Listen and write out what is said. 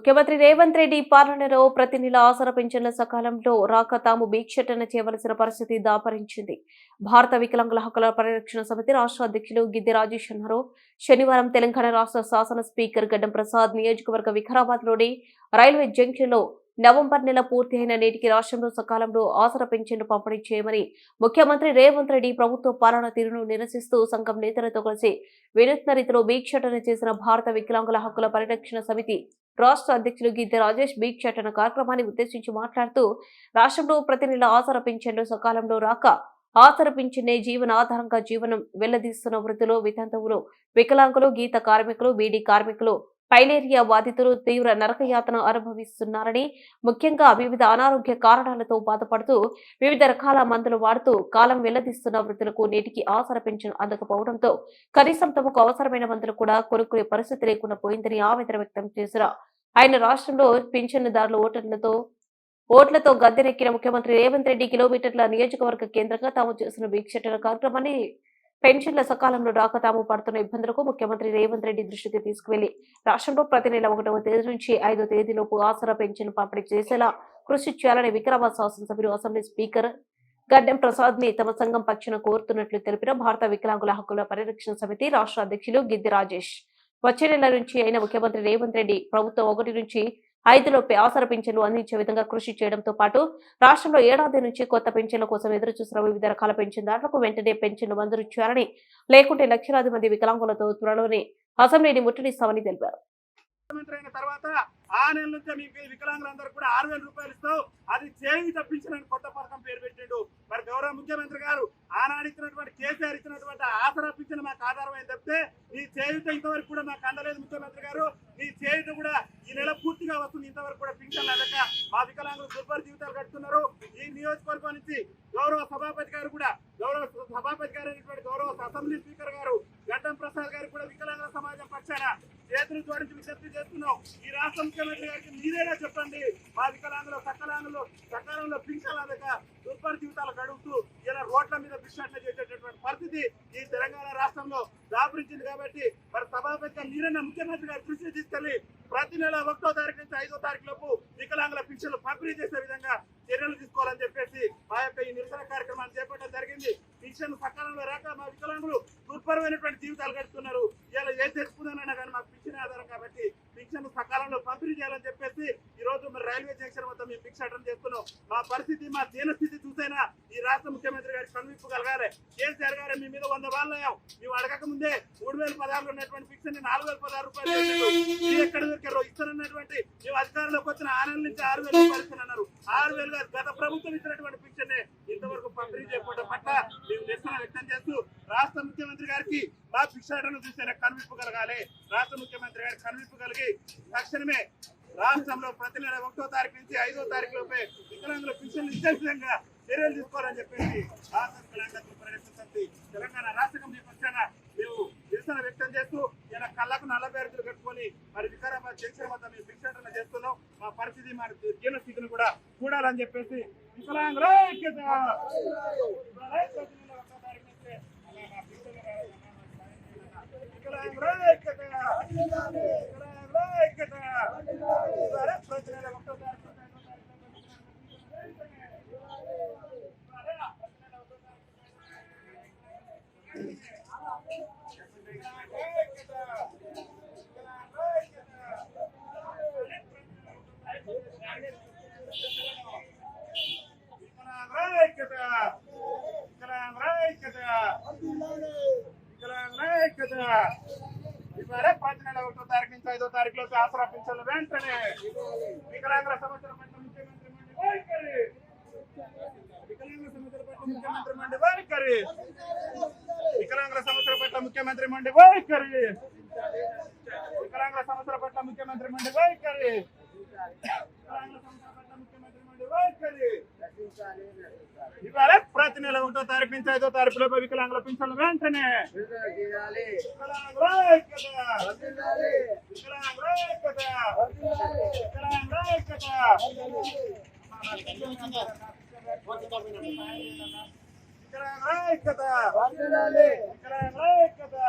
ముఖ్యమంత్రి రేవంత్ రెడ్డి పాలనలో ప్రతి నెల ఆసర పింఛన్ల సకాలంలో రాక తాము భీక్షటన చేయవలసిన పరిస్థితి దాపరించింది. భారత వికలాంగుల హక్కుల పరిరక్షణ సమితి రాష్ట్ర అధ్యక్షులు గిద్ది రాజేష్ అన్నారు. శనివారం తెలంగాణ రాష్ట్ర శాసన స్పీకర్ గడ్డం ప్రసాద్ నియోజకవర్గ వికారాబాద్లోని రైల్వే జంక్షన్లో నవంబర్ నెల పూర్తి అయిన నేటికి రాష్ట్రంలో సకాలంలో ఆసర పింఛన్లు పంపిణీ చేయమని ముఖ్యమంత్రి రేవంత్ రెడ్డి ప్రభుత్వ పాలన తీరును నిరసిస్తూ సంఘం నేతలతో కలిసి వినూత్న రీతిలో భీక్షటన చేసిన భారత వికలాంగుల హక్కుల పరిరక్షణ సమితి రాష్ట్ర అధ్యక్షులు గీత రాజేష్ భీక్షటన కార్యక్రమాన్ని ఉద్దేశించి మాట్లాడుతూ రాష్ట్రంలో ప్రతి నెల ఆసర పింఛన్లు సకాలంలో రాక ఆసర పింఛన్నే జీవనాధారంగా జీవనం వెల్లదీస్తున్న వృద్ధులు వితంతువులు వికలాంగులు గీత కార్మికులు బీడీ కార్మికులు పైలేరియా బాధితులు తీవ్ర నరకయాతన అనుభవిస్తున్నారని ముఖ్యంగా వివిధ అనారోగ్య కారణాలతో బాధపడుతూ వివిధ రకాల మందులు వాడుతూ కాలం వెల్లదీస్తున్న వృద్ధులకు నేటికి ఆసర పింఛన్ అందకపోవడంతో కనీసం తమకు అవసరమైన మందులు కూడా కొనుక్కునే పరిస్థితి లేకుండా పోయిందని ఆవేదన వ్యక్తం చేశారు. ఆయన రాష్ట్రంలో పింఛన్దారుల ఓటర్లతో ఓట్లతో గద్దెనెక్కిన ముఖ్యమంత్రి రేవంత్ రెడ్డి కిలోమీటర్ల నియోజకవర్గ కేంద్రంగా తాము చేసిన భీక్షటన కార్యక్రమాన్ని పెన్షన్ల సకాలంలో రాక తాము పడుతున్న ఇబ్బందులకు ముఖ్యమంత్రి రేవంత్ రెడ్డి దృష్టికి తీసుకువెళ్ళి రాష్ట్రంలో ప్రతి నెల ఒకటవ తేదీ నుంచి ఐదో తేదీలోపు ఆసరా పెన్షన్ పంపిణీ చేసేలా కృషి చేయాలని వికారాబాద్ శాసనసభ్యులు అసెంబ్లీ స్పీకర్ గడ్డెం ప్రసాద్ని తమ సంఘం పక్షాన కోరుతున్నట్లు తెలిపిన భారత వికలాంగుల హక్కుల పరిరక్షణ సమితి రాష్ట్ర అధ్యక్షులు గిద్ది రాజేష్ వచ్చే నెల నుంచి అయిన ముఖ్యమంత్రి రేవంత్ రెడ్డి ప్రభుత్వం ఒకటి నుంచి ఐదులోపే అవసర పింఛన్లు అందించే విధంగా కృషి చేయడంతో పాటు రాష్ట్రంలో ఏడాది నుంచి కొత్త పెన్షన్ల కోసం ఎదురుచూస్తున్న వివిధ రకాల పెన్షన్దారులకు వెంటనే పెన్షన్లు మంజూరు చేయాలని లేకుంటే లక్షలాది మంది వికలాంగులతో త్వరలోనే అసెంబ్లీని ముట్టడిస్తామని తెలిపారు. ముఖ్యమంత్రి అయిన తర్వాత ఆ నెల నుంచి వికలాంగులందరూ కూడా ఆరు వేల రూపాయలు ఇస్తావు. అది చేయి తప్పించిన కొత్త పథకం పేరు పెట్టిండు. మరి గౌరవ ముఖ్యమంత్రి గారు ఆనాడు ఇచ్చినటువంటి కేసీఆర్ ఇచ్చినటువంటి ఆసరా పింఛన్ మాకు ఆధారమైన తప్పితే ఈ చేయుత ఇంతవరకు కూడా మాకు అందలేదు ముఖ్యమంత్రి గారు. ఈ చేయుత కూడా ఈ నెల పూర్తిగా వస్తుంది. ఇంతవరకు కూడా పింఛన్ లేక మా వికలాంగులు దుర్భర జీవితాలు కడుతున్నారు ఈ నియోజకవర్గం నుంచి గౌరవ సభాపతి గారు కూడా గౌరవ సభాపతి గారు అయినటువంటి గౌరవ అసెంబ్లీ స్పీకర్ గారు గడ్డం ప్రసాద్ గారు కూడా వికలాంగుల సమాజం పక్షాన చేతులు జోడించి విజ్ఞప్తి చేస్తున్నాం. ఈ రాష్ట్ర ముఖ్యమంత్రి గారికి మీరేనా చెప్పండి? మా వికలాంగులు సకలాంగులు సకాలంలో పింఛన్ల లేక దుర్భర జీవితాలు గడుపుతూ ఇలా రోడ్ల మీద భిక్షాటన చేసేటటువంటి పరిస్థితి ఈ తెలంగాణ రాష్ట్రంలో దాపురించింది కాబట్టి మరి సభాపతిగా మీరైనా ముఖ్యమంత్రి గారు దృష్టి తీసుకెళ్ళి ప్రతి నెల ఒకటో తారీఖు నుంచి ఐదో తారీఖు లోపు వికలాంగుల పింఛన్లు పంపిణీ చేసే విధంగా చర్యలు తీసుకోవాలని చెప్పేసి మా యొక్క ఈ నిరసన కార్యక్రమాన్ని చేపట్టడం జరిగింది. పింఛన్ సకాలంలో రాక మా వికలాంగులు దుర్భరమైనటువంటి జీవితాలు గడుపుతున్నారు. ఇలా ఏం తెలుసుకుందానన్నా కానీ మాకు పింఛన్ ఆధారం కాబట్టి పింఛన్ సకాలంలో పంపిణీ చేయాలని చెప్పేసి ఈ రోజు మరి రైల్వే జంక్షన్ వద్ద మేము భిక్షాటన చేస్తున్నాం. మా పరిస్థితి మా దీనస్థితి చూసైనా ఈ రాష్ట్ర ముఖ్యమంత్రి గారికి కనువిప్పగలగాలి కేసీఆర్ గారు మీ మీద వంద వాళ్ళు అయ్యాం. మేము అడగక ముందే మూడు వేల పదహారులో ఉన్నటువంటి పింఛన్ నాలుగు వేల పదహారు రూపాయలు మీరు ఎక్కడ దొరికారో ఇస్తానన్నటువంటి మేము అధికారంలోకి వచ్చిన ఆరు నెలల నుంచి ఆరు వేల రూపాయలు ఇస్తానన్నారు ఆరు వేలు గత ప్రభుత్వం ఇచ్చినటువంటి పింఛన్ ఇంతవరకు పంపిణీ చేయకపోవడం పట్ల మేము నిరసన వ్యక్తం చేస్తూ రాష్ట్ర ముఖ్యమంత్రి గారికి మా భిక్షాటను చూసేలా కనువిప్పగలగాలి రాష్ట్ర ముఖ్యమంత్రి గారికి కనువిప్పగలిగి తక్షణమే రాష్ట్రంలో ప్రతి నెల ఒకటో తారీఖు నుంచి ఐదో తారీఖు లోపే వికలాంగుల పింఛన్లు ఇచ్చే విధంగా చర్యలు తీసుకోవాలని చెప్పేసి రాష్ట్ర వికలాంగుల పరిరక్షణ తెలంగాణ రాష్ట్ర కమిటీ పక్షాన మేము నిరసన వ్యక్తం చేస్తూ ఇలా కళ్ళకు నల్ల బేరుతులు కట్టుకొని మరి వికారాబాద్ జంక్షన్ వద్ద మేము భిక్షాటన చేస్తున్నాం. మా పరిస్థితి మా జీవన స్థితిని కూడా చూడాలని చెప్పేసి వికలాంగులు ఐక్యత! ప్రతి నెల ఒకటో తారీఖు నుంచే అలా మా పింఛన్లు వికలాంగుల ఐక్యత! వికలాంగుల ఐక్యత! సరే, ప్రతి నెల ఒకటో తారీఖు నుంచి ఐదో తారీఖు సరే, ప్రతి తారీఖులో ఆసరా పింఛన్లు వెంటనే వికలాంగుల సమస్యల పట్ల ముఖ్యమంత్రి మండి వైఖరి వికలాంగుల సమస్యల పట్ల ముఖ్యమంత్రి మండి వైఖరి వికలాంగుల సమస్యల పట్ల ముఖ్యమంత్రి మండి వైఖరి వికలాంగుల సమస్యల పట్ల ముఖ్యమంత్రి మండి వైఖరి వికలాంగుల సమస్యల పట్ల ముఖ్యమంత్రి మండి వైఖరి ఇవాళ ప్రతి నెల ఒకటో తారీఖు నుంచి ఐదో తారీఖు లోపు వికలాంగుల పింఛన్లు వెంటనే. వికలాంగుల ఇక్కడ కదా ఇక్కడ కదా